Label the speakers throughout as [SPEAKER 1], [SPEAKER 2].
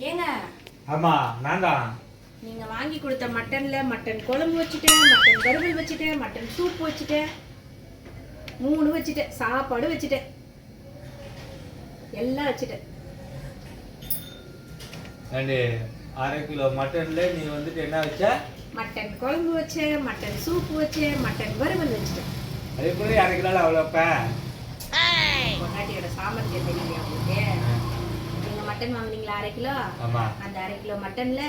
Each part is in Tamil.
[SPEAKER 1] ஏங்க?
[SPEAKER 2] ஆமா நான் தான்.
[SPEAKER 1] நீங்க வாங்கி கொடுத்த மட்டன்ல மட்டன் குழம்பு வச்சுட்டேன் மட்டன் வறுவல் வச்சுட்டேன் மட்டன் சூப் வச்சுட்டேன் மூணு வச்சுட்டேன் சாப்பாடு வச்சுட்டேன். எல்லாம் வச்சுட்டேன்.
[SPEAKER 2] ஏண்டி அரை கிலோ மட்டன்ல நீ வந்துட்டு என்ன வச்ச?
[SPEAKER 1] மட்டன் குழம்பு வச்சேன் மட்டன் சூப் வச்சேன் மட்டன் வறுவல் வச்சுட்டேன்.
[SPEAKER 2] அதே போல அரை கிலோ அவ்வளோ வைப்பேன்
[SPEAKER 1] பொண்டாட்டியோட சாமர்த்தியம் தெரியலையா மட்டன் வாங்குனீங்களா? அரை கிலோ? அந்த அரை கிலோ மட்டன்ல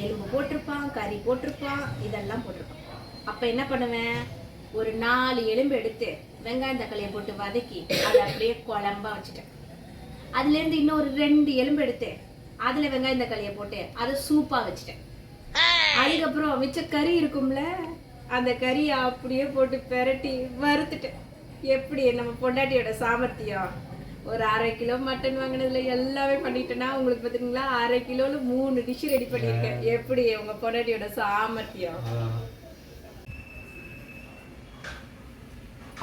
[SPEAKER 1] எலும்பு போட்டிருப்பான் கறி போட்டிருப்பான் இதெல்லாம் போட்டிருப்பான். அப்ப என்ன பண்ணுவேன்? ஒரு நாலு எலும்பு எடுத்து வெங்காயம் தக்காளியை போட்டு வதக்கி அதை அப்படியே குழம்பா வச்சுட்டேன். அதுல இருந்து இன்னொரு ரெண்டு எலும்பு எடுத்து அதுல வெங்காயம் தக்காளியை போட்டு அதை சூப்பா வச்சுட்டேன். அதுக்கப்புறம் மிச்ச கறி இருக்கும்ல அந்த கறியை அப்படியே போட்டு பெரட்டி வறுத்துட்டேன். எப்படி நம்ம பொண்டாட்டியோட சாமர்த்தியம்? ஒரு அரை கிலோ மட்டன் வாங்கினதுல எல்லாமே பண்ணிட்டேன்னா உங்களுக்கு பார்த்தீங்களா அரை கிலோல மூணு டிஷ் ரெடி பண்ணியிருக்கேன். எப்படி? உங்க பொண்டாட்டியோட சாமர்த்தியம்.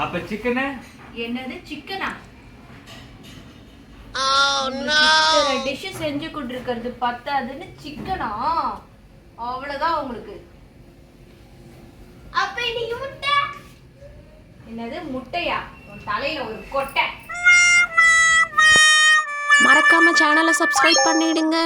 [SPEAKER 2] அப்ப சிக்கனு
[SPEAKER 1] என்னது? சிக்கனா டிஷ் செஞ்சு கொண்டிருக்கிறது பத்தாதுன்னு சிக்கனா அவ்வளவுதான் உங்களுக்கு. அப்ப இன்னைக்கு முட்டை? என்னது? முட்டையா? உன் தலையில ஒரு கொட்டை.
[SPEAKER 3] மறக்காம சேனலை சப்ஸ்கிரைப் பண்ணிடுங்க.